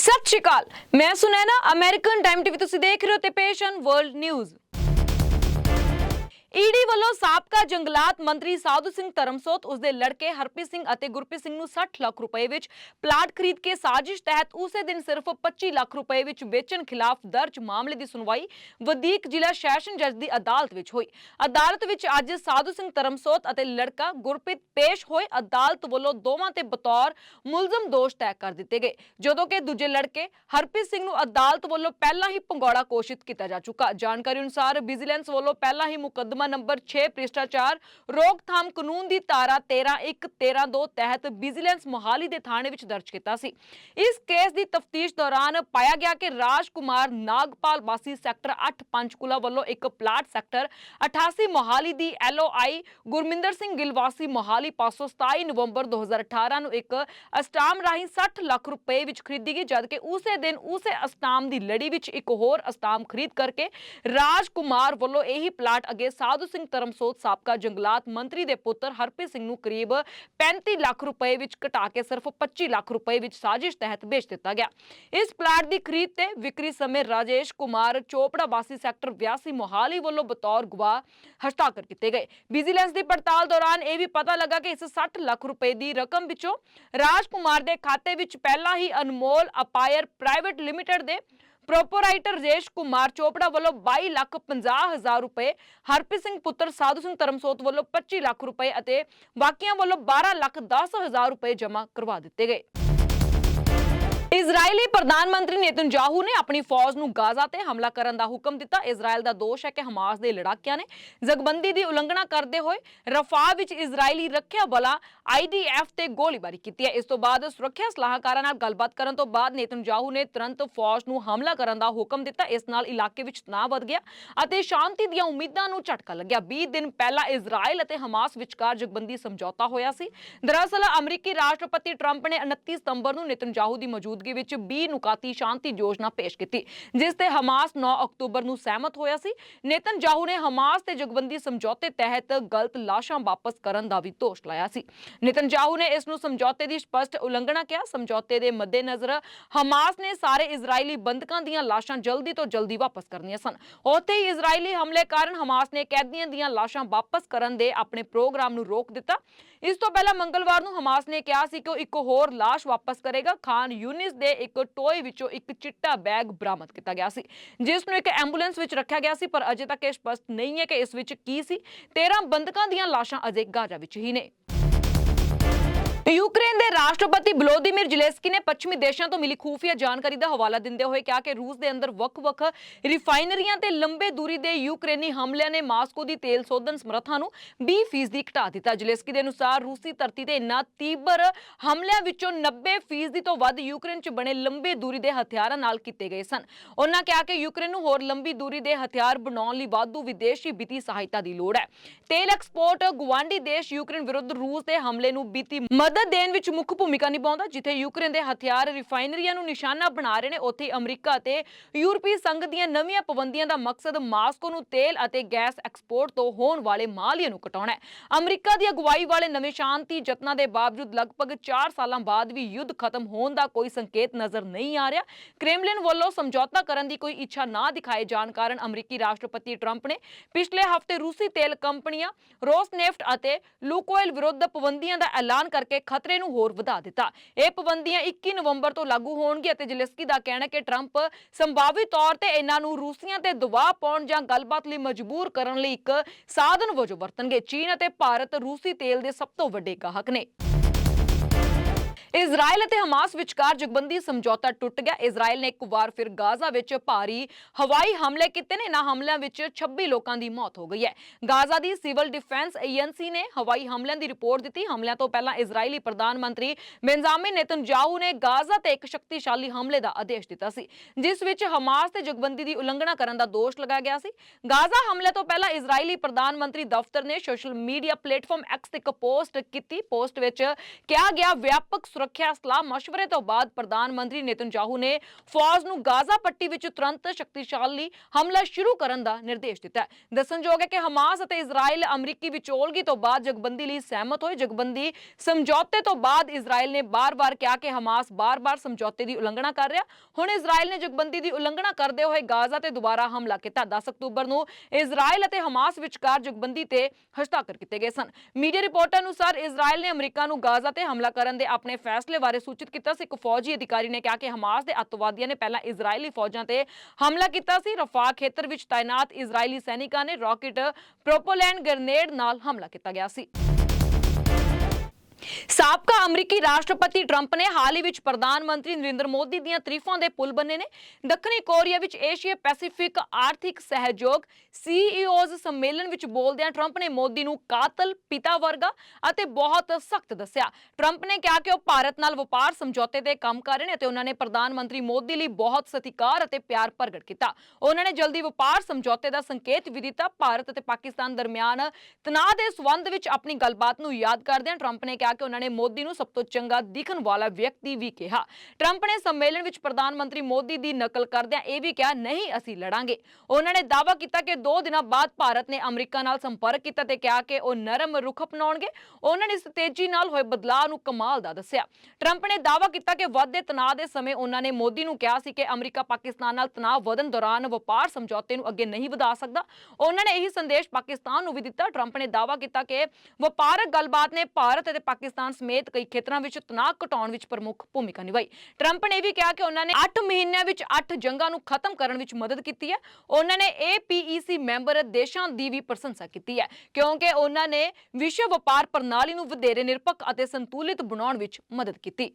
ਸਤਿ ਸ਼੍ਰੀ ਅਕਾਲ। ਮੈਂ Sunaina American time TV ਤੁਸੀਂ ਦੇਖ ਰਹੇ ਹੋ ਤੇ ਪੇਸ਼ਨ ਵਰਲਡ ਨਿਊਜ਼ ਈਡੀ ਵੱਲੋਂ ਸਾਬਕਾ ਜੰਗਲਾਤ ਮੰਤਰੀ ਸਾਧੂ ਸਿੰਘ ਧਰਮਸੋਤ, ਉਸਦੇ ਲੜਕੇ ਹਰਪ੍ਰੀਤ ਸਿੰਘ ਅਤੇ ਗੁਰਪ੍ਰੀਤ ਸਿੰਘ ਨੂੰ 60 ਲੱਖ ਰੁਪਏ ਵਿੱਚ ਪਲਾਟ ਖਰੀਦ ਕੇ ਸਾਜ਼ਿਸ਼ ਤਹਿਤ ਉਸੇ ਦਿਨ ਸਿਰਫ 25 ਲੱਖ ਰੁਪਏ ਵਿੱਚ ਵੇਚਣ ਖਿਲਾਫ ਦਰਜ ਮਾਮਲੇ ਦੀ ਸੁਣਵਾਈ ਵਧੀਕ ਜ਼ਿਲ੍ਹਾ ਸੈਸ਼ਨ ਜੱਜ ਦੀ ਅਦਾਲਤ ਵਿੱਚ ਹੋਈ। ਅਦਾਲਤ ਵਿੱਚ ਅੱਜ ਸਾਧੂ ਸਿੰਘ ਧਰਮਸੋਤ ਅਤੇ ਲੜਕਾ ਗੁਰਪ੍ਰੀਤ ਪੇਸ਼ ਹੋਏ। ਅਦਾਲਤ ਵੱਲੋਂ ਦੋਵਾਂ ਤੇ ਬਤੌਰ ਮੁਲਜ਼ਮ ਦੋਸ਼ ਤੈਅ ਕਰ ਦਿੱਤੇ ਗਏ, ਜਦੋਂ ਕਿ ਦੂਜੇ ਲੜਕੇ ਹਰਪ੍ਰੀਤ ਸਿੰਘ ਨੂੰ ਅਦਾਲਤ ਵੱਲੋਂ ਪਹਿਲਾਂ ਹੀ ਪੰਗੌੜਾ ਘੋਸ਼ਿਤ ਕੀਤਾ ਜਾ ਚੁੱਕਾ। ਜਾਣਕਾਰੀ ਅਨੁਸਾਰ ਵਿਜੀਲੈਂਸ ਵੱਲੋਂ ਪਹਿਲਾਂ ਹੀ ਮੁਕੱਦਮਾ ਨੰਬਰ 6 ਭ੍ਰਿਸ਼ਟਾਚਾਰ ਰੋਕਥਾਮ ਕਾਨੂੰਨ ਦੀ ਧਾਰਾ 13 1 13 2 ਤਹਿਤ ਵਿਜੀਲੈਂਸ ਮੋਹਾਲੀ ਦੇ ਥਾਣੇ ਵਿੱਚ ਦਰਜ ਕੀਤਾ ਸੀ। ਇਸ ਕੇਸ ਦੀ ਤਫਤੀਸ਼ ਦੌਰਾਨ ਪਾਇਆ ਗਿਆ ਕਿ ਰਾਜ ਨਾਗਪਾਲ ਵਾਸੀ ਸੈਕਟਰ 8 ਪੰਚਕੂਲਾ ਵੱਲੋਂ ਇੱਕ ਪਲਾਟ ਸੈਕਟਰ 88 ਮੋਹਾਲੀ ਦੀ ਐਲਓਆਈ ਗੁਰਮਿੰਦਰ ਸਿੰਘ ਗਿੱਲ ਵਾਸੀ ਮੋਹਾਲੀ ਪਾਸੋਂ 27 ਨਵੰਬਰ 2018 ਨੂੰ ਇੱਕ ਅਸਟਾਮ ਰਾਹੀਂ 60 ਲੱਖ ਰੁਪਏ ਵਿੱਚ ਖਰੀਦੀ ਗਈ ਜਦਕਿ ਉਸੇ ਦਿਨ ਉਸੇ ਅਸਟਾਮ ਦੀ ਲੜੀ ਵਿੱਚ ਇੱਕ ਹੋਰ ਅਸਟਾਮ ਖਰੀਦ ਕਰਕੇ ਰਾਜ ਕੁਮਾਰ ਵੱਲੋਂ ਇਹੀ ਪਲਾਟ ਅੱਗੇ ਸਾਧੂ ਸਿੰਘ ਧਰਮਸੋਤ ਸਾਬਕਾ ਜੰਗਲਾਤ ਮੰਤਰੀ ਦੇ ਪੁੱਤਰ ਹਰਪ੍ਰੀਤ ਸਿੰਘ ਨੂੰ ਕਰੀਬ 35 ਲੱਖ ਰੁਪਏ ਵਿੱਚ ਘਟਾ ਕੇ ਸਿਰਫ 25 ਲੱਖ ਰੁਪਏ ਵਿੱਚ ਸਾਜ਼ਿਸ਼ ਤਹਿਤ ਵੇਚ ਦਿੱਤਾ ਗਿਆ। ਇਸ ਪਲਾਟ ਦੀ ਖਰੀਦ ਤੇ ਵਿਕਰੀ ਸਮੇਂ ਰਾਜੇਸ਼ ਕੁਮਾਰ ਚੋਪੜਾ ਵਾਸੀ ਸੈਕਟਰ 82 ਮੋਹਾਲੀ ਵੱਲੋਂ ਬਤੌਰ ਗਵਾਹ ਹਸਤਾਖਰ ਕੀਤੇ ਗਏ। ਵਿਜੀਲੈਂਸ ਦੀ ਪੜਤਾਲ ਦੌਰਾਨ ਇਹ ਵੀ ਪਤਾ ਲੱਗਾ ਕਿ ਇਸ 60 ਲੱਖ ਰੁਪਏ ਦੀ ਰਕਮ ਵਿੱਚੋਂ ਰਾਜ ਕੁਮਾਰ ਦੇ ਖਾਤੇ ਵਿੱਚ ਪਹਿਲਾਂ ਹੀ ਅਨਮੋਲ ਅਪਾਇਰ ਪ੍ਰਾਈਵੇਟ ਲਿਮਟਿਡ ਦੇ ਪ੍ਰੋਪਰਾਈਟਰ ਰਜੇਸ਼ ਕੁਮਾਰ ਚੋਪੜਾ ਵੱਲੋਂ 22 ਲੱਖ 50 ਹਜ਼ਾਰ ਰੁਪਏ, ਹਰਪ੍ਰੀਤ ਸਿੰਘ ਪੁੱਤਰ ਸਾਧੂ ਸਿੰਘ ਧਰਮਸੋਤ ਵੱਲੋਂ 25 ਲੱਖ ਰੁਪਏ ਅਤੇ ਬਾਕੀਆਂ ਵੱਲੋਂ 12 ਲੱਖ 10 ਹਜ਼ਾਰ ਰੁਪਏ ਜਮ੍ਹਾਂ ਕਰਵਾ ਦਿੱਤੇ ਗਏ। ਇਜ਼ਰਾਈਲੀ ਪ੍ਰਧਾਨ ਮੰਤਰੀ ਨੇਤਨਯਾਹੂ ਨੇ ਆਪਣੀ ਫੌਜ ਨੂੰ ਗਾਜ਼ਾ ਤੇ ਹਮਲਾ ਕਰਨ ਦਾ ਹੁਕਮ ਦਿੱਤਾ। ਇਜ਼ਰਾਈਲ ਦਾ ਦੋਸ਼ ਹੈ ਕਿ ਹਮਾਸ ਦੇ ਲੜਾਕਿਆਂ ਨੇ ਜ਼ਗਬੰਦੀ ਦੀ ਉਲੰਘਣਾ ਕਰਦੇ ਹੋਏ ਰਫਾਹ ਵਿੱਚ ਇਜ਼ਰਾਈਲੀ ਰੱਖਿਆ ਬਲਾ ਆਈਡੀਐਫ ਤੇ ਗੋਲੀਬਾਰੀ ਕੀਤੀ ਹੈ। ਇਸ ਤੋਂ ਬਾਅਦ ਸੁਰੱਖਿਆ ਸਲਾਹਕਾਰਾਂ ਨਾਲ ਗੱਲਬਾਤ ਕਰਨ ਤੋਂ ਬਾਅਦ ਨੇਤਨਯਾਹੂ ਨੇ ਤੁਰੰਤ ਫੌਜ ਨੂੰ ਹਮਲਾ ਕਰਨ ਦਾ ਹੁਕਮ ਦਿੱਤਾ। ਇਸ ਨਾਲ ਇਲਾਕੇ ਵਿੱਚ ਤਣਾਅ ਵਧ ਗਿਆ ਅਤੇ ਸ਼ਾਂਤੀ ਦੀਆਂ ਉਮੀਦਾਂ ਨੂੰ ਝਟਕਾ ਲੱਗਿਆ। 20 ਦਿਨ ਪਹਿਲਾਂ ਇਜ਼ਰਾਈਲ ਅਤੇ ਹਮਾਸ ਵਿਚਕਾਰ ਜਗਬੰਦੀ ਸਮਝੌਤਾ ਹੋਇਆ ਸੀ। ਦਰਅਸਲ ਅਮਰੀਕੀ ਰਾਸ਼ਟਰਪਤੀ ਟਰੰਪ ਨੇ 29 ਸਤੰਬਰ ਨੂੰ ਨੇਤਨਯਾਹੂ ਦੀ ਮੌਜੂਦ ਮੌਜੂਦਗੀ ਵਿੱਚ 20 ਨੁਕਾਤੀ ਸ਼ਾਂਤੀ ਯੋਜਨਾ ਪੇਸ਼ ਕੀਤੀ, ਜਿਸ ਤੇ ਹਮਾਸ 9 ਅਕਤੂਬਰ ਨੂੰ ਸਹਿਮਤ ਹੋਇਆ ਸੀ। ਨੇਤਨਯਾਹੂ ਨੇ ਹਮਾਸ ਤੇ ਜਗਬੰਦੀ ਸਮਝੌਤੇ ਤਹਿਤ ਗਲਤ ਲਾਸ਼ਾਂ ਵਾਪਸ ਕਰਨ ਦਾ ਵੀ ਦੋਸ਼ ਲਾਇਆ ਸੀ। ਨੇਤਨਯਾਹੂ ਨੇ ਇਸ ਨੂੰ ਸਮਝੌਤੇ ਦੀ ਸਪਸ਼ਟ ਉਲੰਘਣਾ ਕਿਹਾ। ਸਮਝੌਤੇ ਦੇ ਮੱਦੇਨਜ਼ਰ ਹਮਾਸ ਨੇ ਸਾਰੇ ਇਜ਼ਰਾਈਲੀ ਬੰਦਕਾਂ ਦੀਆਂ ਲਾਸ਼ਾਂ ਜਲਦੀ ਤੋਂ ਜਲਦੀ ਵਾਪਸ ਕਰਨੀਆਂ ਸਨ। ਉੱਥੇ ਹੀ ਇਜ਼ਰਾਈਲੀ ਹਮਲੇ ਕਾਰਨ ਹਮਾਸ ਨੇ ਕੈਦੀਆਂ ਦੀਆਂ ਲਾਸ਼ਾਂ ਵਾਪਸ ਕਰਨ ਦੇ ਆਪਣੇ ਪ੍ਰੋਗਰਾਮ ਨੂੰ ਰੋਕ ਦਿੱਤਾ। ਇਸ ਤੋਂ ਪਹਿਲਾਂ ਮੰਗਲਵਾਰ ਨੂੰ ਹਮਾਸ ਨੇ ਕਿਹਾ ਸੀ ਕਿ ਉਹ ਇੱਕ ਹੋਰ ਲਾਸ਼ ਵਾਪਸ ਕਰੇਗਾ। ਖਾਨ ਯੂਨਿਸ ਦੇ ਇੱਕ ਟੋਏ ਵਿੱਚੋਂ ਇੱਕ ਚਿੱਟਾ ਬੈਗ ਬਰਾਮਦ ਕੀਤਾ ਗਿਆ ਸੀ, ਜਿਸ ਨੂੰ ਇੱਕ ਐਂਬੂਲੈਂਸ ਵਿੱਚ ਰੱਖਿਆ ਗਿਆ ਸੀ, ਪਰ ਅਜੇ ਤੱਕ ਇਹ ਸਪਸ਼ਟ ਨਹੀਂ ਹੈ ਕਿ ਇਸ ਵਿੱਚ ਕੀ ਸੀ। 13 ਬੰਦਕਾਂ ਦੀਆਂ ਲਾਸ਼ਾਂ ਅਜੇ ਗਾਜ਼ਾ ਵਿੱਚ ਹੀ ਨੇ। ਯੂਕਰੇਨ ਦੇ ਰਾਸ਼ਟਰਪਤੀ ਵਲੋਦੀਮੀਰ ਜ਼ੈਲੈਂਸਕੀ ਨੇ ਪੱਛਮੀ ਦੇਸ਼ਾਂ ਤੋਂ ਮਿਲੀ ਖੂਫੀਆ ਜਾਣਕਾਰੀ ਦਾ ਹਵਾਲਾ ਦਿੰਦੇ ਹੋਏ ਕਿਹਾ ਕਿ ਰੂਸ ਦੇ ਅੰਦਰ ਵੱਖ-ਵੱਖ ਰਿਫਾਈਨਰੀਆਂ ਤੇ ਲੰਬੇ ਦੂਰੀ ਦੇ ਯੂਕਰੇਨੀ ਹਮਲਿਆਂ ਨੇ ਮਾਸਕੋ ਦੀ ਤੇਲ ਸੋਧਨ ਸਮਰੱਥਾ ਨੂੰ 20% ਘਟਾ ਦਿੱਤਾ। ਜ਼ੈਲੈਂਸਕੀ ਦੇ ਅਨੁਸਾਰ ਰੂਸੀ ਧਰਤੀ ਤੇ ਇਨ੍ਹਾਂ ਤੀਬਰ ਹਮਲਿਆਂ ਵਿੱਚੋਂ 90% ਤੋਂ ਵੱਧ ਯੂਕਰੇਨ 'ਚ ਬਣੇ ਲੰਬੇ ਦੂਰੀ ਦੇ ਹਥਿਆਰਾਂ ਨਾਲ ਕੀਤੇ ਗਏ ਸਨ। ਉਹਨਾਂ ਕਿਹਾ ਕਿ ਯੂਕਰੇਨ ਨੂੰ ਹੋਰ ਲੰਬੀ ਦੂਰੀ ਦੇ ਹਥਿਆਰ ਬਣਾਉਣ ਲਈ ਵਾਧੂ ਵਿਦੇਸ਼ੀ ਵਿੱਤੀ ਸਹਾਇਤਾ ਦੀ ਲੋੜ ਹੈ। ਤੇਲ ਐਕਸਪੋਰਟ ਗਵਾਂਢੀ ਦੇਸ਼ ਯੂਕਰੇਨ ਵਿਰੁੱਧ ਰੂਸ ਦੇ ਹਮਲੇ ਨੂੰ ਬੀਤੀ ਮਦਦ ਦੇਣ ਵਿੱਚ ਮੁੱਖ ਭੂਮਿਕਾ ਨਿਭਾਉਂਦਾ, ਜਿੱਥੇ ਯੂਕਰੇਨ ਦੇ ਹਥਿਆਰ ਰਿਫਾਈਨਰੀਆਂ ਨੂੰ ਨਿਸ਼ਾਨਾ ਬਣਾ ਰਹੇ ਨੇ, ਉੱਥੇ ਅਮਰੀਕਾ ਅਤੇ ਯੂਰਪੀ ਸੰਘ ਦੀਆਂ ਨਵੀਆਂ ਪਾਬੰਦੀਆਂ ਦਾ ਮਕਸਦ ਮਾਸਕੋ ਨੂੰ ਤੇਲ ਅਤੇ ਗੈਸ ਐਕਸਪੋਰਟ ਤੋਂ ਹੋਣ ਵਾਲੇ ਮਾਲੀਏ ਨੂੰ ਘਟਾਉਣਾ ਹੈ। ਅਮਰੀਕਾ ਦੀ ਅਗਵਾਈ ਵਾਲੇ ਨਵੇਂ ਸ਼ਾਂਤੀ ਯਤਨਾਂ ਦੇ ਬਾਵਜੂਦ ਲਗਭਗ 4 ਸਾਲਾਂ ਬਾਅਦ ਵੀ ਯੁੱਧ ਖਤਮ ਹੋਣ ਦਾ ਕੋਈ ਸੰਕੇਤ ਨਜ਼ਰ ਨਹੀਂ ਆ ਰਿਹਾ। ਕ੍ਰੈਮਲਿਨ ਵੱਲੋਂ ਸਮਝੌਤਾ ਕਰਨ ਦੀ ਕੋਈ ਇੱਛਾ ਨਾ ਦਿਖਾਏ ਜਾਣ ਕਾਰਨ ਅਮਰੀਕੀ ਰਾਸ਼ਟਰਪਤੀ ਟਰੰਪ ਨੇ ਪਿਛਲੇ ਹਫ਼ਤੇ ਰੂਸੀ ਤੇਲ ਕੰਪਨੀਆਂ ਰੋਸਨੇਫਟ ਅਤੇ ਲੂਕੋਇਲ ਵਿਰੁੱਧ ਪਾਬੰਦੀਆਂ ਦਾ ਐਲਾਨ ਕਰਕੇ ਖਤਰੇ ਨੂੰ ਹੋਰ ਵਧਾ ਦਿੱਤਾ। ਇਹ ਪਾਬੰਦੀਆਂ 21 ਨਵੰਬਰ ਤੋਂ ਲਾਗੂ ਹੋਣਗੀਆਂ ਅਤੇ ਜ਼ੈਲੈਂਸਕੀ ਦਾ ਕਹਿਣਾ ਹੈ ਕਿ ਟਰੰਪ ਸੰਭਾਵੀ ਤੌਰ ਤੇ ਇਹਨਾਂ ਨੂੰ ਰੂਸੀਆਂ ਤੇ ਦਬਾਅ ਪਾਉਣ ਜਾਂ ਗੱਲਬਾਤ ਲਈ ਮਜਬੂਰ ਕਰਨ ਲਈ ਇੱਕ ਸਾਧਨ ਵਜੋਂ ਵਰਤਣਗੇ। ਚੀਨ ਅਤੇ ਭਾਰਤ ਰੂਸੀ ਤੇਲ ਦੇ ਸਭ ਤੋਂ ਵੱਡੇ ਗਾਹਕ ਨੇ। ਇਜ਼ਰਾਈਲ ਅਤੇ ਹਮਾਸ ਵਿਚਕਾਰ ਜਗਬੰਦੀ ਸਮਝੌਤਾ ਟੁੱਟ ਗਿਆ। ਇਜ਼ਰਾਈਲ ਨੇ ਇੱਕ ਵਾਰ ਫਿਰ ਗਾਜ਼ਾ ਵਿੱਚ ਭਾਰੀ ਹਵਾਈ ਹਮਲੇ ਕੀਤੇ ਨੇ। ਇਹਨਾਂ ਹਮਲਿਆਂ ਵਿੱਚ 26 ਲੋਕਾਂ ਦੀ ਮੌਤ ਹੋ ਗਈ ਹੈ। ਗਾਜ਼ਾ ਦੀ ਸਿਵਲ ਡਿਫੈਂਸ ਏਜੰਸੀ ਨੇ ਹਵਾਈ ਹਮਲਿਆਂ ਦੀ ਰਿਪੋਰਟ ਦਿੱਤੀ। ਹਮਲਿਆਂ ਤੋਂ ਪਹਿਲਾਂ ਇਜ਼ਰਾਈਲੀ ਪ੍ਰਧਾਨ ਮੰਤਰੀ ਬੈਂਜਾਮਿਨ ਨੇਤਨਯਾਹੂ ਨੇ ਗਾਜ਼ਾ ਤੇ ਇੱਕ ਸ਼ਕਤੀਸ਼ਾਲੀ ਹਮਲੇ ਦਾ ਆਦੇਸ਼ ਦਿੱਤਾ ਸੀ, ਜਿਸ ਵਿੱਚ ਹਮਾਸ ਤੇ ਜਗਬੰਦੀ ਦੀ ਉਲੰਘਣਾ ਕਰਨ ਦਾ ਦੋਸ਼ ਲਗਾਇਆ ਗਿਆ ਸੀ। ਗਾਜ਼ਾ ਹਮਲੇ ਤੋਂ ਪਹਿਲਾਂ ਇਜ਼ਰਾਈਲੀ ਪ੍ਰਧਾਨ ਮੰਤਰੀ ਦਫ਼ਤਰ ਨੇ ਸੋਸ਼ਲ ਮੀਡੀਆ ਪਲੇਟਫਾਰਮ ਐਕਸ ਤੇ ਇੱਕ ਪੋਸਟ ਕੀਤੀ। ਪੋਸਟ ਵਿੱਚ ਕਿਹਾ ਗਿਆ, ਵਿਆਪਕ ਸੁਰੱਖਿਆ ਸਲਾਹ ਮਸ਼ਵਰੇ ਤੋਂ ਬਾਅਦ ਪ੍ਰਧਾਨ ਮੰਤਰੀ ਨੇਤਨਯਾਹੂ ਨੇ ਫੌਜ ਨੂੰ ਗਾਜ਼ਾ ਪੱਟੀ ਵਿੱਚ ਤੁਰੰਤ ਸ਼ਕਤੀਸ਼ਾਲੀ ਹਮਲਾ ਸ਼ੁਰੂ ਕਰਨ ਦਾ ਨਿਰਦੇਸ਼ ਦਿੱਤਾ ਹੈ। ਦੱਸਣਯੋਗ ਹੈ ਕਿ ਹਮਾਸ ਅਤੇ ਇਜ਼ਰਾਈਲ ਅਮਰੀਕੀ ਵਿਚੋਲਗੀ ਤੋਂ ਬਾਅਦ ਜਗਬੰਦੀ ਲਈ ਸਹਿਮਤ ਹੋਏ। ਜਗਬੰਦੀ ਸਮਝੌਤੇ ਤੋਂ ਬਾਅਦ ਇਜ਼ਰਾਈਲ ਨੇ ਬਾਰ-ਬਾਰ ਕਿਹਾ ਕਿ ਹਮਾਸ ਬਾਰ-ਬਾਰ ਸਮਝੌਤੇ ਦੀ ਉਲੰਘਣਾ ਕਰ ਰਿਹਾ। ਹੁਣ ਇਜ਼ਰਾਈਲ ਨੇ ਜਗਬੰਦੀ ਦੀ ਉਲੰਘਣਾ ਕਰਦੇ ਹੋਏ ਗਾਜ਼ਾ ਤੇ ਦੁਬਾਰਾ ਹਮਲਾ ਕੀਤਾ। 10 ਅਕਤੂਬਰ ਨੂੰ ਇਜ਼ਰਾਈਲ ਅਤੇ ਹਮਾਸ ਵਿਚਕਾਰ ਜਗਬੰਦੀ ਤੇ ਹਸਤਾਖਰ ਕੀਤੇ ਗਏ ਸਨ। ਮੀਡੀਆ ਰਿਪੋਰਟਾਂ ਅਨੁਸਾਰ ਇਜ਼ਰਾਈਲ ਨੇ ਅਮਰੀਕਾ ਨੂੰ ਗਾਜ਼ਾ ਤੇ ਹਮਲਾ ਕਰਨ ਦੇ ਆਪਣੇ ਫੈਸਲੇ ਬਾਰੇ ਸੂਚਿਤ ਕੀਤਾ ਸੀ। ਇੱਕ ਫੌਜੀ ਅਧਿਕਾਰੀ ਨੇ ਕਿਹਾ ਕਿ ਹਮਾਸ ਦੇ ਅੱਤਵਾਦੀਆਂ ਨੇ ਪਹਿਲਾਂ ਇਜ਼ਰਾਈਲੀ ਫੌਜਾਂ ਤੇ ਹਮਲਾ ਕੀਤਾ ਸੀ। ਰਫਾ ਖੇਤਰ ਵਿੱਚ ਤਾਇਨਾਤ ਇਜ਼ਰਾਈਲੀ ਸੈਨਿਕਾਂ ਨੇ ਰਾਕੇਟ ਪ੍ਰੋਪੋਲੈਂਡ ਗ੍ਰੇਨੇਡ ਨਾਲ ਹਮਲਾ ਕੀਤਾ ਗਿਆ ਸੀ। ਸਾਬਕਾ ਅਮਰੀਕੀ ਰਾਸ਼ਟਰਪਤੀ ਟਰੰਪ ਨੇ ਹਾਲ ਹੀ ਵਿੱਚ ਪ੍ਰਧਾਨ ਮੰਤਰੀ ਨਰਿੰਦਰ ਮੋਦੀ ਦੀਆਂ ਤਾਰੀਫਾਂ ਦੇ ਪੁਲ ਬੰਨੇ ਨੇ। ਦੱਖਣੀ ਕੋਰੀਆ ਵਿੱਚ ਏਸ਼ੀਆ ਪੈਸੀਫਿਕ ਆਰਥਿਕ ਸਹਿਯੋਗ ਸੀਈਓਜ਼ ਸੰਮੇਲਨ ਵਿੱਚ ਬੋਲਦਿਆਂ ਟਰੰਪ ਨੇ ਮੋਦੀ ਨੂੰ ਕਾਤਲ ਪਿਤਾ ਵਰਗਾ ਅਤੇ ਬਹੁਤ ਸਖਤ ਦੱਸਿਆ। ਟਰੰਪ ਨੇ ਕਿਹਾ ਕਿ ਉਹ ਭਾਰਤ ਨਾਲ ਵਪਾਰ ਸਮਝੌਤੇ ਤੇ ਕੰਮ ਕਰ ਰਹੇ ਨੇ ਅਤੇ ਉਹਨਾਂ ਨੇ ਪ੍ਰਧਾਨ ਮੰਤਰੀ ਮੋਦੀ ਲਈ ਬਹੁਤ ਸਤਿਕਾਰ ਅਤੇ ਪਿਆਰ ਪ੍ਰਗਟ ਕੀਤਾ। ਉਹਨਾਂ ਨੇ ਜਲਦੀ ਵਪਾਰ ਸਮਝੌਤੇ ਦਾ ਸੰਕੇਤ ਵੀ ਦਿੱਤਾ ਭਾਰਤ ਅਤੇ ਪਾਕਿਸਤਾਨ ਦਰਮਿਆਨ ਤਣਾਅ ਦੇ ਸਬੰਧ ਵਿੱਚ ਆਪਣੀ ਗੱਲਬਾਤ ਨੂੰ ਯਾਦ ਕਰਦਿਆਂ ਟਰੰਪ ਨੇ ਕਿਹਾ ਕਿ ਉਹਨਾਂ ਨੇ ਮੋਦੀ ਨੂੰ ਸਭ ਤੋਂ ਚੰਗਾ ਦਿਖਣ ਵਾਲਾ ਵਿਅਕਤੀ ਵੀ ਕਿਹਾ। ਟਰੰਪ ਨੇ ਸੰਮੇਲਨ ਵਿੱਚ ਪ੍ਰਧਾਨ ਮੰਤਰੀ ਮੋਦੀ ਦੀ ਨਕਲ ਕਰਦਿਆਂ ਇਹ ਵੀ ਕਿਹਾ, ਨਹੀਂ, ਅਸੀਂ ਲੜਾਂਗੇ। ਉਹਨਾਂ ਨੇ ਦਾਅਵਾ ਕੀਤਾ ਕਿ 2 ਦਿਨਾਂ ਬਾਅਦ ਭਾਰਤ ਨੇ ਅਮਰੀਕਾ ਨਾਲ ਸੰਪਰਕ ਕੀਤਾ ਤੇ ਕਿਹਾ ਕਿ ਉਹ ਨਰਮ ਰੁਖ ਅਪਣਾਉਣਗੇ। ਉਹਨਾਂ ਨੇ ਇਸ ਤੇਜ਼ੀ ਨਾਲ ਹੋਏ ਬਦਲਾਅ ਨੂੰ ਕਮਾਲ ਦਾ ਦੱਸਿਆ। ਟਰੰਪ ਨੇ ਦਾਅਵਾ ਕੀਤਾ ਕਿ ਵੱਧਦੇ ਤਣਾਅ ਦੇ ਸਮੇਂ ਉਹਨਾਂ ਨੇ ਮੋਦੀ ਨੂੰ ਕਿਹਾ ਸੀ ਕਿ ਅਮਰੀਕਾ ਪਾਕਿਸਤਾਨ ਨਾਲ ਤਣਾਅ ਵਧਣ ਦੌਰਾਨ ਵਪਾਰ ਸਮਝੌਤੇ ਨੂੰ ਅੱਗੇ ਨਹੀਂ ਵਧਾ ਸਕਦਾ। ਉਹਨਾਂ ਨੇ ਇਹੀ ਸੰਦੇਸ਼ ਪਾਕਿਸਤਾਨ ਨੂੰ ਵੀ ਦਿੱਤਾ। ਟਰੰਪ ਨੇ ਦਾਅਵਾ ਕੀਤਾ ਕਿ ਵਪਾਰਕ ਗੱਲਬਾਤ ਨੇ ਭਾਰਤ ਅਤੇ ਪਾਕਿਸਤਾਨ ਸਮੇਤ ਕਈ ਖੇਤਰਾਂ ਵਿੱਚ ਤਣਾਅ ਘਟਾਉਣ ਵਿੱਚ ਪ੍ਰਮੁੱਖ ਭੂਮਿਕਾ ਨਿਭਾਈ। ਟਰੰਪ ਨੇ ਇਹ ਵੀ ਕਿਹਾ ਕਿ ਉਹਨਾਂ ਨੇ 8 ਮਹੀਨਿਆਂ ਵਿੱਚ 8 ਜੰਗਾਂ ਨੂੰ ਖਤਮ ਕਰਨ ਵਿੱਚ ਮਦਦ ਕੀਤੀ ਹੈ। ਉਹਨਾਂ ਨੇ APEC ਮੈਂਬਰ ਦੇਸ਼ਾਂ ਦੀ ਵੀ ਪ੍ਰਸ਼ੰਸਾ ਕੀਤੀ ਹੈ, ਕਿਉਂਕਿ ਉਹਨਾਂ ਨੇ ਵਿਸ਼ਵ ਵਪਾਰ ਪ੍ਰਣਾਲੀ ਨੂੰ ਵਧੇਰੇ ਨਿਰਪੱਖ ਅਤੇ ਸੰਤੁਲਿਤ ਬਣਾਉਣ ਵਿੱਚ ਮਦਦ ਕੀਤੀ।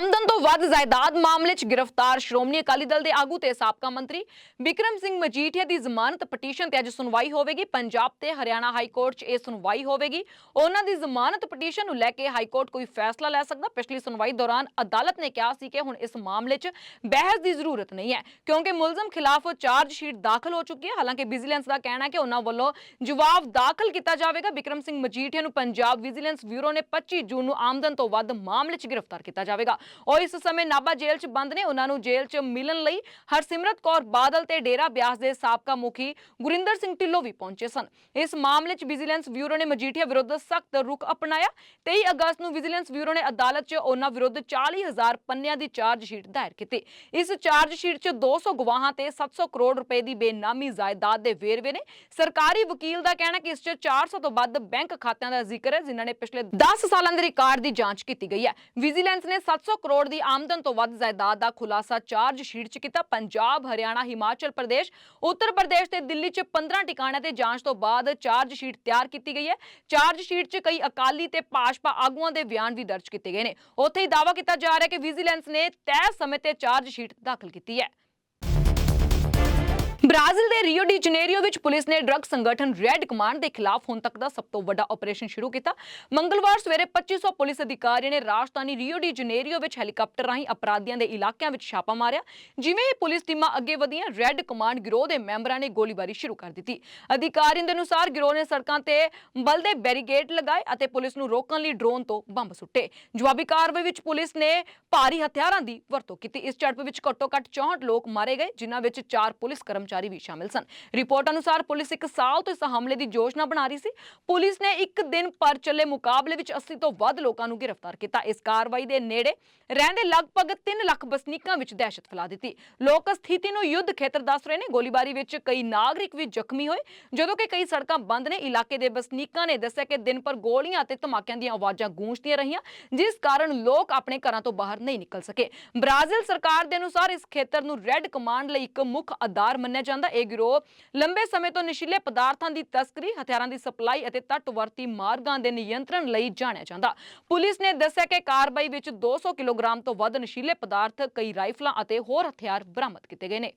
ਆਮਦਨ ਤੋਂ ਵੱਧ ਜਾਇਦਾਦ ਮਾਮਲੇ 'ਚ ਗ੍ਰਿਫਤਾਰ ਸ਼੍ਰੋਮਣੀ ਅਕਾਲੀ ਦਲ ਦੇ ਆਗੂ ਤੇ ਸਾਬਕਾ ਮੰਤਰੀ ਵਿਕਰਮ ਸਿੰਘ ਮਜੀਠੀਆ ਦੀ ਜ਼ਮਾਨਤ ਪਟੀਸ਼ਨ ਤੇ ਅੱਜ ਸੁਣਵਾਈ ਹੋਵੇਗੀ। ਪੰਜਾਬ ਤੇ ਹਰਿਆਣਾ ਹਾਈ ਕੋਰਟ 'ਚ ਇਹ ਸੁਣਵਾਈ ਹੋਵੇਗੀ। ਉਹਨਾਂ ਦੀ ਜ਼ਮਾਨਤ ਪਟੀਸ਼ਨ ਨੂੰ ਲੈ ਕੇ ਹਾਈ ਕੋਰਟ ਕੋਈ ਫੈਸਲਾ ਲੈ ਸਕਦਾ। ਪਿਛਲੀ ਸੁਣਵਾਈ ਦੌਰਾਨ ਅਦਾਲਤ ਨੇ ਕਿਹਾ ਸੀ ਕਿ ਹੁਣ ਇਸ ਮਾਮਲੇ 'ਚ ਬਹਿਸ ਦੀ ਜ਼ਰੂਰਤ ਨਹੀਂ ਹੈ, ਕਿਉਂਕਿ ਮੁਲਜ਼ਮ ਖਿਲਾਫ ਚਾਰਜ ਸ਼ੀਟ ਦਾਖਲ ਹੋ ਚੁੱਕੀ ਹੈ। ਹਾਲਾਂਕਿ ਵਿਜੀਲੈਂਸ ਦਾ ਕਹਿਣਾ ਹੈ ਕਿ ਉਹਨਾਂ ਵੱਲੋਂ ਜਵਾਬ ਦਾਖਲ ਕੀਤਾ ਜਾਵੇਗਾ। ਵਿਕਰਮ ਸਿੰਘ ਮਜੀਠੀਆ ਨੂੰ ਪੰਜਾਬ ਵਿਜੀਲੈਂਸ ਬਿਊਰੋ ਨੇ 25 ਜੂਨ ਨੂੰ ਆਮਦਨ ਤੋਂ ਵੱਧ ਮਾਮਲੇ 'ਚ ਗ੍ਰਿਫਤਾਰ ਕੀਤਾ ਜਾਵੇਗਾ। ਉਹ ਇਸ ਸਮੇਂ ਨਾਭਾ ਜੇਲ੍ਹ 'ਚ ਬੰਦ ਨੇ। ਉਹਨਾਂ ਨੂੰ ਜੇਲ੍ਹ 'ਚ ਮਿਲਣ ਲਈ ਹਰਸਿਮਰਤ ਕੌਰ ਬਾਦਲ ਤੇ ਡੇਰਾ ਬਿਆਸ ਦੇ ਸਾਬਕਾ ਮੁਖੀ ਗੁਰਿੰਦਰ ਸਿੰਘ ਢਿੱਲੋਂ ਵੀ ਪਹੁੰਚੇ ਸਨ। ਇਸ ਮਾਮਲੇ 'ਚ ਵਿਜੀਲੈਂਸ ਬਿਊਰੋ ਨੇ ਮਜੀਠੀਆ ਵਿਰੁੱਧ ਸਖਤ ਰੁਖ ਅਪਣਾਇਆ। 23 ਅਗਸਤ ਨੂੰ ਵਿਜੀਲੈਂਸ ਬਿਊਰੋ ਨੇ ਅਦਾਲਤ 'ਚ ਉਹਨਾਂ ਵਿਰੁੱਧ 40000 ਪੰਨਿਆਂ ਦੀ ਚਾਰਜ ਸ਼ੀਟ ਦਾਇਰ ਕੀਤੀ। ਇਸ ਚਾਰਜ ਸ਼ੀਟ 'ਚ 200 ਗਵਾਹਾਂ ਤੇ 700 ਕਰੋੜ ਰੁਪਏ ਦੀ ਬੇਨਾਮੀ ਜਾਇਦਾਦ ਦੇ ਵੇਰਵੇ ਨੇ। ਸਰਕਾਰੀ ਵਕੀਲ ਦਾ ਕਹਿਣਾ ਕਿ ਇਸ 'ਚ 400 ਤੋਂ ਵੱਧ ਬੈਂਕ ਖਾਤਿਆਂ ਦਾ ਜ਼ਿਕਰ ਹੈ, ਜਿਨ੍ਹਾਂ ਨੇ ਪਿਛਲੇ 10 ਸਾਲਾਂ ਦੇ ਰਿਕਾਰਡ ਦੀ ਜਾਂਚ ਕੀਤੀ ਗਈ ਹੈ। ਵਿਜੀਲੈਂਸ ਨੇ 700 ਕਰੋੜ ਦੀ ਆਮਦਨ ਤੋਂ ਵੱਧ ਜਾਇਦਾਦ ਦਾ ਖੁਲਾਸਾ ਚਾਰਜ ਸ਼ੀਟ 'ਚ ਕੀਤਾ। ਪੰਜਾਬ, ਹਰਿਆਣਾ, ਹਿਮਾਚਲ ਪ੍ਰਦੇਸ਼, ਉੱਤਰ ਪ੍ਰਦੇਸ਼ ਤੇ ਦਿੱਲੀ 'ਚ 15 ਟਿਕਾਣਿਆਂ ਤੇ ਜਾਂਚ ਤੋਂ ਬਾਅਦ ਚਾਰਜ ਸ਼ੀਟ ਤਿਆਰ ਕੀਤੀ ਗਈ ਹੈ। ਚਾਰਜ ਸ਼ੀਟ 'ਚ ਕਈ ਅਕਾਲੀ ਤੇ ਭਾਜਪਾ ਆਗੂਆਂ ਦੇ ਬਿਆਨ ਵੀ ਦਰਜ ਕੀਤੇ ਗਏ ਨੇ। ਉੱਥੇ ਹੀ ਦਾਅਵਾ ਕੀਤਾ ਜਾ ਰਿਹਾ ਹੈ ਕਿ ਵਿਜੀਲੈਂਸ ਨੇ ਤੈਅ ਸਮੇਂ ਤੇ ਚਾਰਜ ਸ਼ੀਟ ਦਾਖਲ ਕੀਤੀ ਹੈ। ਬ੍ਰਾਜ਼ੀਲ ਦੇ ਰੀਓ ਡੀ ਜਨੇਰੀਓ ਵਿੱਚ ਪੁਲਿਸ ਨੇ ਡਰੱਗ ਸੰਗਠਨ ਰੈੱਡ ਕਮਾਂਡ ਦੇ ਖਿਲਾਫ ਹੁਣ ਤੱਕ ਦਾ ਸਭ ਤੋਂ ਵੱਡਾ ਆਪਰੇਸ਼ਨ ਸ਼ੁਰੂ ਕੀਤਾ। ਮੰਗਲਵਾਰ ਸਵੇਰੇ 2500 ਪੁਲਿਸ ਅਧਿਕਾਰੀਆਂ ਨੇ ਰਾਜਧਾਨੀ ਰੀਓ ਡੀ ਜਨੇਰੀਓ ਵਿੱਚ ਹੈਲੀਕਾਪਟਰ ਰਾਹੀਂ ਅਪਰਾਧੀਆਂ ਦੇ ਇਲਾਕਿਆਂ ਵਿੱਚ ਛਾਪਾ ਮਾਰਿਆ। ਜਿਵੇਂ ਹੀ ਪੁਲਿਸ ਟੀਮਾਂ ਅੱਗੇ ਵਧੀਆਂ ਰੈੱਡ ਕਮਾਂਡ ਗਿਰੋਹ ਦੇ ਮੈਂਬਰਾਂ ਨੇ ਗੋਲੀਬਾਰੀ ਸ਼ੁਰੂ ਕਰ ਦਿੱਤੀ। ਅਧਿਕਾਰੀਆਂ ਦੇ ਅਨੁਸਾਰ ਗਿਰੋਹ ਨੇ ਸੜਕਾਂ ਤੇ ਬਲ ਦੇ ਬੈਰੀਕੇਡ ਲਗਾਏ ਅਤੇ ਪੁਲਿਸ ਨੂੰ ਰੋਕਣ ਲਈ ਡਰੋਨ ਤੋਂ ਬੰਬ ਸੁੱਟੇ। ਜਵਾਬੀ ਕਾਰਵਾਈ ਵਿੱਚ ਪੁਲਿਸ ਨੇ ਭਾਰੀ ਹਥਿਆਰਾਂ ਦੀ ਵਰਤੋਂ ਕੀਤੀ। ਇਸ ਝੜਪ ਵਿੱਚ ਘੱਟੋ-ਘੱਟ 64 ਲੋਕ ਮਾਰੇ ਗਏ, ਜਿਨ੍ਹਾਂ ਵਿੱਚ 4 ਪੁਲਿਸ ਕਰਮਚਾਰੀ ਵੀ ਸ਼ਾਮਿਲ ਸਨ। ਰਿਪੋਰਟ ਅਨੁਸਾਰ ਪੁਲਿਸ ਇੱਕ ਸਾਲ ਤੋਂ ਇਸ ਹਮਲੇ ਦੀ ਯੋਜਨਾ ਬਣਾ ਰਹੀ ਸੀ। ਪੁਲਿਸ ਨੇ ਇੱਕ ਦਿਨ ਪਰ ਚੱਲੇ ਮੁਕਾਬਲੇ ਵਿੱਚ 80 ਤੋਂ ਵੱਧ ਲੋਕਾਂ ਨੂੰ ਗ੍ਰਿਫਤਾਰ ਕੀਤਾ। ਇਸ ਕਾਰਵਾਈ ਦੇ ਨੇੜੇ ਰਹਿੰਦੇ ਲਗਭਗ 3 ਲੱਖ ਵਸਨੀਕਾਂ ਵਿੱਚ ਦਹਿਸ਼ਤ ਫੈਲਾ ਦਿੱਤੀ। ਲੋਕ ਸਥਿਤੀ ਨੂੰ ਯੁੱਧ ਖੇਤਰ ਦੱਸ ਰਹੇ ਨੇ। ਗੋਲੀਬਾਰੀ ਵਿੱਚ ਕਈ ਨਾਗਰਿਕ ਵੀ ਜ਼ਖਮੀ ਹੋਏ, ਜਦੋਂ ਕਿ ਕਈ ਸੜਕਾਂ ਬੰਦ ਨੇ। ਇਲਾਕੇ ਦੇ ਵਸਨੀਕਾਂ ਨੇ ਦੱਸਿਆ ਕਿ ਦਿਨ ਪਰ ਗੋਲੀਆਂ ਅਤੇ ਧਮਾਕਿਆਂ ਦੀਆਂ ਆਵਾਜ਼ਾਂ ਗੂੰਜਦੀਆਂ ਰਹੀਆਂ, ਜਿਸ ਕਾਰਨ ਲੋਕ ਆਪਣੇ ਘਰਾਂ ਤੋਂ ਬਾਹਰ ਨਹੀਂ ਨਿਕਲ ਸਕੇ। ਬ੍ਰਾਜ਼ੀਲ ਸਰਕਾਰ ਦੇ ਅਨੁਸਾਰ ਇਸ ਖੇਤਰ ਨੂੰ ਰੈੱਡ ਕਮਾਂਡ ਲਈ ਇੱਕ ਮੁੱਖ ਆਧਾਰ ਮੰਨਿਆ ਜਾਂਦਾ। ਇਹ ਗਿਰੋਹ ਲੰਬੇ ਸਮੇਂ ਤੋਂ ਨਸ਼ੀਲੇ ਪਦਾਰਥਾਂ ਦੀ ਤਸਕਰੀ, ਹਥਿਆਰਾਂ ਦੀ ਸਪਲਾਈ ਅਤੇ ਤੱਟਵਰਤੀ ਮਾਰਗਾਂ ਦੇ ਨਿਯੰਤਰਣ ਲਈ ਜਾਣਿਆ ਜਾਂਦਾ। ਪੁਲਿਸ ਨੇ ਦੱਸਿਆ ਕਿ ਕਾਰਵਾਈ ਵਿੱਚ 200 ਕਿਲੋਗ੍ਰਾਮ ਤੋਂ ਵੱਧ ਨਸ਼ੀਲੇ ਪਦਾਰਥ, ਕਈ ਰਾਈਫਲਾਂ ਅਤੇ ਹੋਰ ਹਥਿਆਰ ਬਰਾਮਦ ਕੀਤੇ ਗਏ ਨੇ।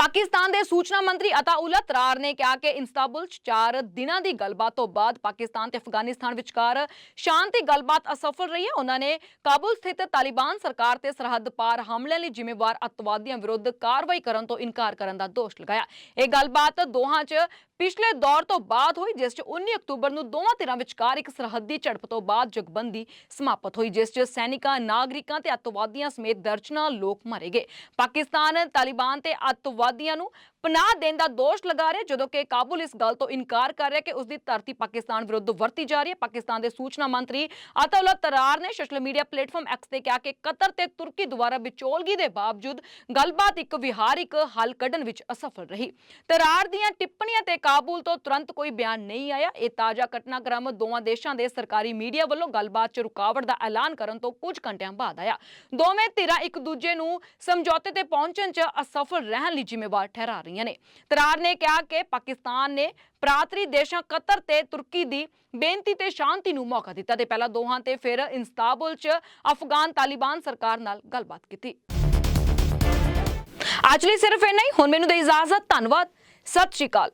ਪਾਕਿਸਤਾਨ ਦੇ ਸੂਚਨਾ ਮੰਤਰੀ ਅਤਾਉਲਾ ਤਰਾਰ ਨੇ ਕਿਹਾ ਕਿ ਇਸਤਾਂਬੁਲ 'ਚ 4 ਦਿਨਾਂ ਦੀ ਗੱਲਬਾਤ ਤੋਂ ਬਾਅਦ ਪਾਕਿਸਤਾਨ ਤੇ ਅਫਗਾਨਿਸਤਾਨ ਵਿਚਕਾਰ ਸ਼ਾਂਤੀ ਗੱਲਬਾਤ ਅਸਫਲ ਰਹੀ ਹੈ। ਉਹਨਾਂ ਨੇ ਕਾਬੁਲ ਸਥਿਤ ਤਾਲਿਬਾਨ ਸਰਕਾਰ ਤੇ ਸਰਹੱਦ ਪਾਰ ਹਮਲਿਆਂ ਲਈ ਜ਼ਿੰਮੇਵਾਰ ਅੱਤਵਾਦੀਆਂ ਵਿਰੁੱਧ ਕਾਰਵਾਈ ਕਰਨ ਤੋਂ ਇਨਕਾਰ ਕਰਨ ਦਾ ਦੋਸ਼ ਲਗਾਇਆ। ਇਹ ਗੱਲਬਾਤ ਦੋਹਾਂ 'ਚ ਪਿਛਲੇ ਦੌਰ ਤੋਂ ਬਾਅਦ ਹੋਈ, ਜਿਸ 'ਚ 19 ਅਕਤੂਬਰ ਨੂੰ ਦੋਵਾਂ ਧਿਰਾਂ ਵਿਚਕਾਰ ਇੱਕ ਸਰਹੱਦੀ ਝੜਪ ਤੋਂ ਬਾਅਦ ਜਗਬੰਦੀ ਸਮਾਪਤ ਹੋਈ, ਜਿਸ 'ਚ ਸੈਨਿਕਾਂ, ਨਾਗਰਿਕਾਂ ਤੇ ਅੱਤਵਾਦੀਆਂ ਸਮੇਤ ਦਰਜਨਾਂ ਲੋਕ ਮਾਰੇ ਗਏ। ਪਾਕਿਸਤਾਨ, ਤਾਲਿਬਾਨ ਤੇ ਅੱਤਵਾਦੀਆਂ ਨੂੰ ਪਨਾਹ ਦੇਣ ਦਾ ਦੋਸ਼ ਲਗਾ ਰਿਹਾ, ਜਦੋਂ ਕਿ ਕਾਬੁਲ ਇਸ ਗੱਲ ਤੋਂ ਇਨਕਾਰ ਕਰ ਰਿਹਾ ਕਿ ਉਸ ਦੀ ਧਰਤੀ ਪਾਕਿਸਤਾਨ ਵਿਰੁੱਧ ਵਰਤੀ ਜਾ ਰਹੀ ਹੈ। ਪਾਕਿਸਤਾਨ ਦੇ ਸੂਚਨਾ ਮੰਤਰੀ ਅਤਾਉਲਾ ਤਰਾਰ ਨੇ ਸੋਸ਼ਲ ਮੀਡੀਆ ਪਲੇਟਫਾਰਮ ਐਕਸ ਤੇ ਕਿਹਾ ਕਿ ਕਤਰ ਤੇ ਤੁਰਕੀ ਦੁਆਰਾ ਵਿਚੋਲਗੀ ਦੇ ਬਾਵਜੂਦ ਗੱਲਬਾਤ ਇੱਕ ਵਿਹਾਰਿਕ ਹੱਲ ਕੱਢਣ ਵਿੱਚ ਅਸਫਲ ਰਹੀ। ਤਰਾਰ ਦੀਆਂ ਟਿੱਪਣੀਆਂ ਤੇ ਕਾਬੁਲ ਤੋਂ ਤੁਰੰਤ ਕੋਈ ਬਿਆਨ ਨਹੀਂ ਆਇਆ। ਇਹ ਤਾਜ਼ਾ ਘਟਨਾਕ੍ਰਮ ਦੋਵਾਂ ਦੇਸ਼ਾਂ ਦੇ ਸਰਕਾਰੀ ਮੀਡੀਆ ਵੱਲੋਂ ਗੱਲਬਾਤ 'ਚ ਰੁਕਾਵਟ ਦਾ ਐਲਾਨ ਕਰਨ ਤੋਂ ਕੁਝ ਘੰਟਿਆਂ ਬਾਅਦ ਆਇਆ। ਦੋਵੇਂ ਧਿਰਾਂ ਇੱਕ ਦੂਜੇ ਨੂੰ ਸਮਝੌਤੇ ਤੇ ਪਹੁੰਚਣ 'ਚ ਅਸਫਲ ਰਹਿਣ ਲਈ ਜ਼ਿੰਮੇਵਾਰ ਠਹਿਰਾ ਰਹੀਆਂ ਨੇ। ਤਰਾਰ ਨੇ ਕਿਹਾ ਕਿ ਪਾਕਿਸਤਾਨ ਨੇ ਪ੍ਰਾਤਰੀ ਦੇਸ਼ਾਂ ਕਤਰ ਤੇ ਤੁਰਕੀ ਦੀ ਬੇਨਤੀ ਤੇ ਸ਼ਾਂਤੀ ਨੂੰ ਮੌਕਾ ਦਿੱਤਾ ਤੇ ਪਹਿਲਾਂ ਦੋਹਾਂ ਤੇ ਫਿਰ ਇਸਤਾਂਬੁਲ 'ਚ ਅਫਗਾਨ ਤਾਲਿਬਾਨ ਸਰਕਾਰ ਨਾਲ ਗੱਲਬਾਤ ਕੀਤੀ। ਅੱਜ ਲਈ ਸਿਰਫ ਇੰਨਾ ਹੀ। ਹੁਣ ਮੈਨੂੰ ਦੇ ਇਜਾਜ਼ਤ। ਧੰਨਵਾਦ। ਸਤਿ ਸ਼੍ਰੀ ਅਕਾਲ।